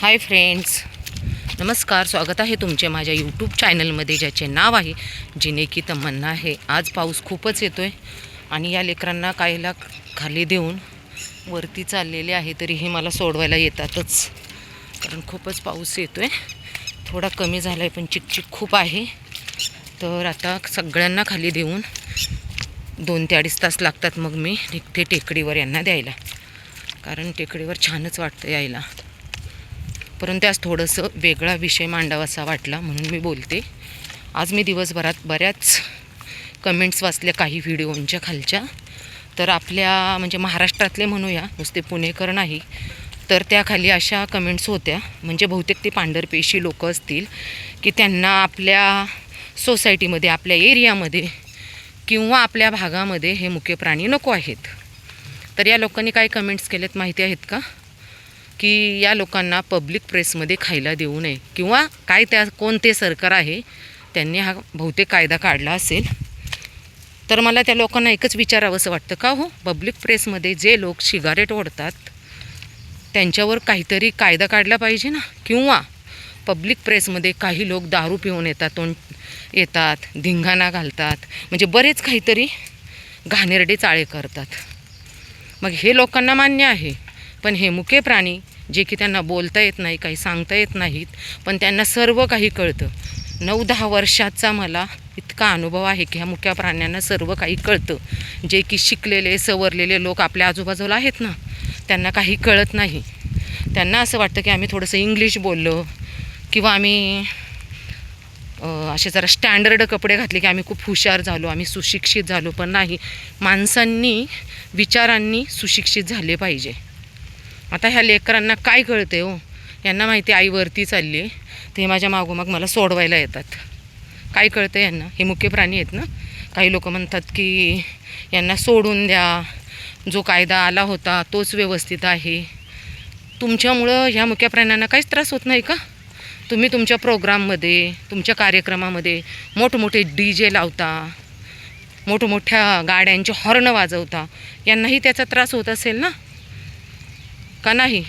Hi friends नमस्कार स्वागत आहे तुमचे माझ्या यूट्यूब चॅनलमध्ये ज्याचे नाव आहे जिने की तमन्ना आहे. आज पाऊस खूपच येतो आहे आणि या लेकरांना कायला खाली देऊन वरती चाललेले आहे तरी हे मला सोडवायला येतातच. कारण खूपच पाऊस येतो आहे थोडा कमी झाला आहे पण चिकचिक खूप आहे. तर आता सगळ्यांना खाली देऊन दोन ते अडीच तास लागतात मग मी निघते टेकडीवर यांना द्यायला. कारण टेकडीवर छानच वाटतं यायला. परंतु आज थोडंसं वेगळा विषय मांडावासा वाटला म्हणून मी बोलते. आज मी दिवसभरात बऱ्याच कमेंट्स वाचल्या काही व्हिडिओंच्या खालच्या. तर आपल्या म्हणजे महाराष्ट्रातले म्हणूया नुसते पुणेकर नाही तर त्याखाली अशा कमेंट्स होत्या. म्हणजे बहुतेक ते पांढरपेशी लोक असतील की त्यांना आपल्या सोसायटीमध्ये आपल्या एरियामध्ये किंवा आपल्या भागामध्ये हे मुके प्राणी नको आहेत. तर या लोकांनी काय कमेंट्स केलेत माहिती आहेत का? की या लोकांना पब्लिक प्रेसमध्ये खायला देऊ नये किंवा काय त्या कोणते सरकार आहे त्यांनी हा बहुतेक कायदा काढला असेल. तर मला त्या लोकांना एकच विचारावंसं वाटतं का हो? पब्लिक प्रेसमध्ये जे लोक शिगारेट ओढतात त्यांच्यावर काहीतरी कायदा काढला पाहिजे ना? किंवा पब्लिक प्रेसमध्ये काही लोक दारू पिऊन येतात तोंड येतात धिंगाणा घालतात म्हणजे बरेच काहीतरी घाणेरडे चाळे करतात. मग हे लोकांना मान्य आहे पण हे मुके प्राणी जे की त्यांना बोलता येत नाही काही सांगता येत नाहीत पण त्यांना सर्व काही कळतं. नऊ दहा वर्षाचा मला इतका अनुभव आहे की ह्या मुक्या प्राण्यांना सर्व काही कळतं. जे की शिकलेले सवरलेले लोक आपल्या आजूबाजूला आहेत ना त्यांना काही कळत नाही. त्यांना असं वाटतं की आम्ही थोडंसं इंग्लिश बोललो किंवा आम्ही असे जरा स्टँडर्ड कपडे घातले की आम्ही खूप हुशार झालो आम्ही सुशिक्षित झालो पण नाही. माणसांनी विचारांनी सुशिक्षित झाले पाहिजे. आता ह्या लेकरांना काय कळते हो? यांना माहिती आई वरती चालली आहे ते माझ्या मागोमाग मला सोडवायला येतात. काय कळतं यांना? हे मुख्य प्राणी आहेत ना? काही लोक म्हणतात की यांना सोडून द्या. जो कायदा आला होता तोच व्यवस्थित आहे. तुमच्यामुळं ह्या मुख्य प्राण्यांना काहीच त्रास होत नाही का? तुम्ही तुमच्या प्रोग्राममध्ये तुमच्या कार्यक्रमामध्ये मोठमोठे डी जे लावता मोठमोठ्या गाड्यांचे हॉर्न वाजवता यांनाही त्याचा त्रास होत असेल ना? का नाही?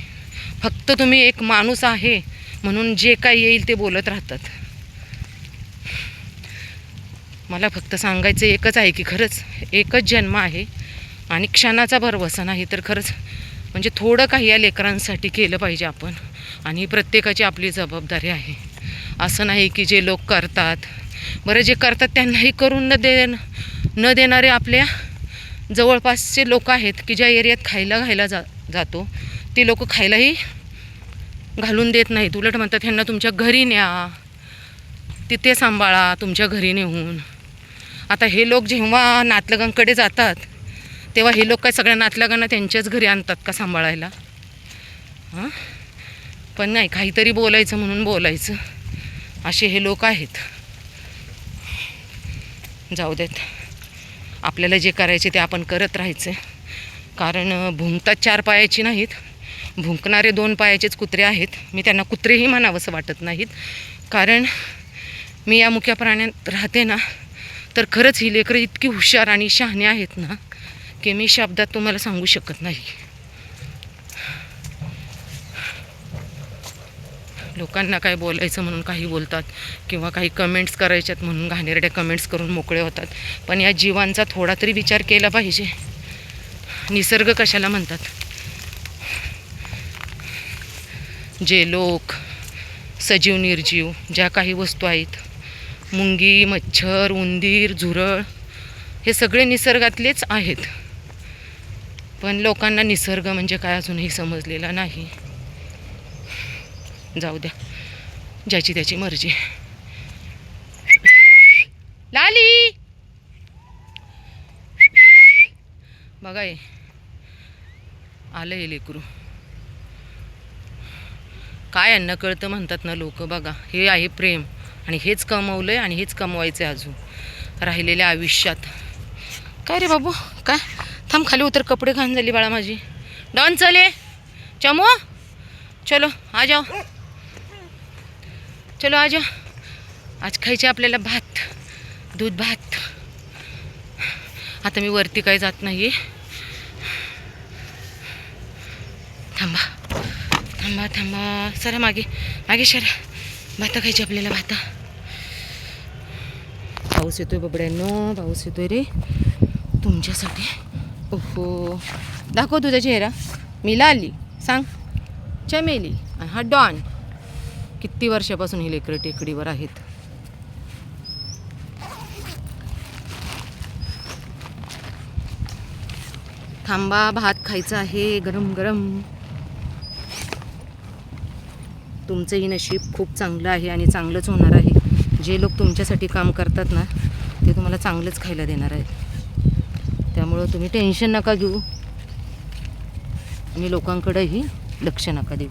फक्त तुम्ही एक माणूस आहे म्हणून जे काही येईल ते बोलत राहतात. मला फक्त सांगायचं एकच आहे की खरंच एकच जन्म आहे आणि क्षणाचा भरवसा नाही तर खरंच म्हणजे थोडं काही या लेकरांसाठी केलं पाहिजे आपण आणि प्रत्येकाची आपली जबाबदारी आहे. असं नाही की जे लोक करतात. बरं जे करतात त्यांनाही करून न दे न देणारे आपल्या जवळपासचे लोक आहेत की ज्या एरियात खायला खायला जा जातो ते लोक खायलाही घालून देत नाहीत. उलट म्हणतात ह्यांना तुमच्या घरी न्या. तिथे सांभाळा तुमच्या घरी नेऊन. आता हे लोक जेव्हा नातलगांकडे जातात तेव्हा हे लोक काय सगळ्या नातलगांना त्यांच्याच घरी आणतात का सांभाळायला? हां? पण नाही काहीतरी बोलायचं म्हणून बोलायचं. असे हे लोक आहेत. जाऊ देत. आपल्याला जे करायचे ते आपण करत राहायचं. कारण भुंगतात चार पायाची नाहीत. भुंकणारे दोन पायाचेच कुत्रे आहेत. मी त्यांना कुत्रेही म्हणावंसं वाटत नाहीत. कारण मी या मुख्या प्राण्यात राहते ना तर खरंच ही लेकरं इतकी हुशार आणि शहाणे आहेत ना की मी शब्दात तुम्हाला सांगू शकत नाही. लोकांना काय बोलायचं म्हणून काही बोलतात किंवा काही कमेंट्स करायच्यात म्हणून घाणेरड्या कमेंट्स करून मोकळे होतात. पण या जीवांचा थोडा तरी विचार केला पाहिजे. निसर्ग कशाला म्हणतात? जे लोक सजीव निर्जीव ज्या काही वस्तू आहेत मुंगी मच्छर उंदीर झुरळ हे सगळे निसर्गातलेच आहेत. पण लोकांना निसर्ग म्हणजे काय अजूनही समजलेला नाही. जाऊ द्या. ज्याची त्याची मर्जी. लाली! बघा आलं हे लेकरू. काय यांना कळतं म्हणतात ना लोक बघा. हे आहे प्रेम आणि हेच कमवलं आहे आणि हेच कमवायचं आहे अजून. राहिलेल्या आयुष्यात. काय रे बाबू? काय? थांब खाली उतर कपडे घाण झाली बाळा माझी. डॉन चले चमो? चलो आ जाओ. चलो आ जाओ. आज खायचे आपल्याला भात. दूध भात. आता मी वरती काही जात नाही थांबा. थांबा थांबा. सरा मागे मागे शरा भाता खायची आपल्याला भाता. पाऊस येतोय बबड्यांनो पाऊस येतोय रे. तुमच्यासाठी. ओहो. दाखव तुझा चेहरा. मिला आली. सांग. चमेली. आणि हा डॉन. किती वर्षापासून ही लेकरं टेकडीवर आहेत? थांबा भात खायचा आहे. गरम गरम. तुमचंही नशीब खूप चांगलं आहे आणि चांगलंच होणार आहे. जे लोक तुमच्यासाठी काम करतात ना ते तुम्हाला चांगलंच खायला देणार आहेत. त्यामुळं तुम्ही टेन्शन नका घेऊ. आणि लोकांकडेही लक्ष नका देऊ.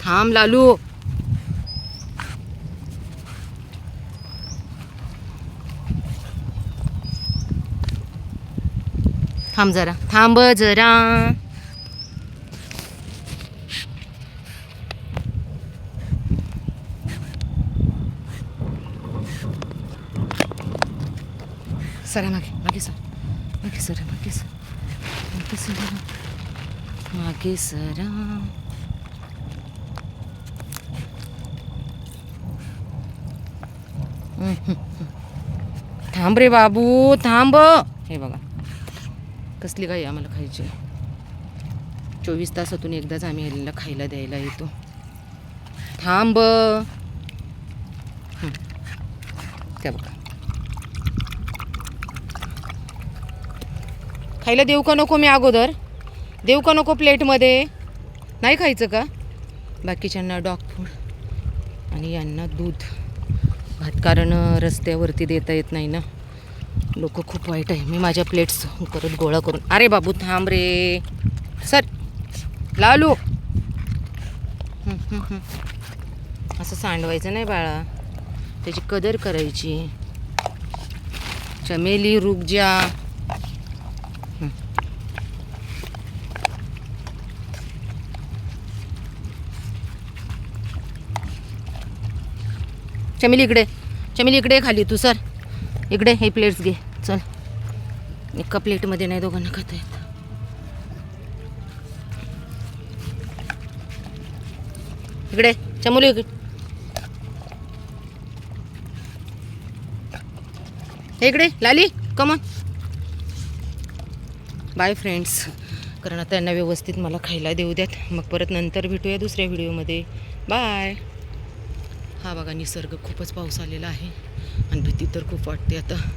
थांब लालू. थांब जरा. थांब जरा. सरा मागे मागे सर मागे सर मागे सर मागे सर मागे सरा थांब रे बाबू थांब. हे बघा. कसली काही आम्हाला खायची? चोवीस तासातून एकदाच आम्ही ह्याला खायला द्यायला येतो. थांब. त्या बघा. खायला देऊ का नको मी अगोदर? देऊ का नको प्लेटमध्ये? नाही खायचं का? बाकीच्यांना डॉग फूड आणि यांना दूध. भात कारण रस्त्यावरती देता येत नाही ना. लोक खूप वाईट आहे. मी माझ्या प्लेट्स परत गोळा करून. अरे बाबू थांब रे. सर लालू. असं सांडवायचं नाही बाळा. त्याची कदर करायची. चमेली रुक चमेली इकडे. चमेली इकडे खाली तू सर. इकडे हे प्लेट्स घे. चल. एका प्लेटमध्ये नाही दोघांना खाता येत. इकडे चमुली. इकडे इकडे लाली कमन बाय फ्रेंड्स कारण आता यांना व्यवस्थित मला खायला देऊ द्यात. मग परत नंतर भेटूया दुसऱ्या व्हिडिओमध्ये बाय हा बघा निसर्ग खूपच पाऊस आलेला आहे. आणि भीती तर खूप वाटते आता.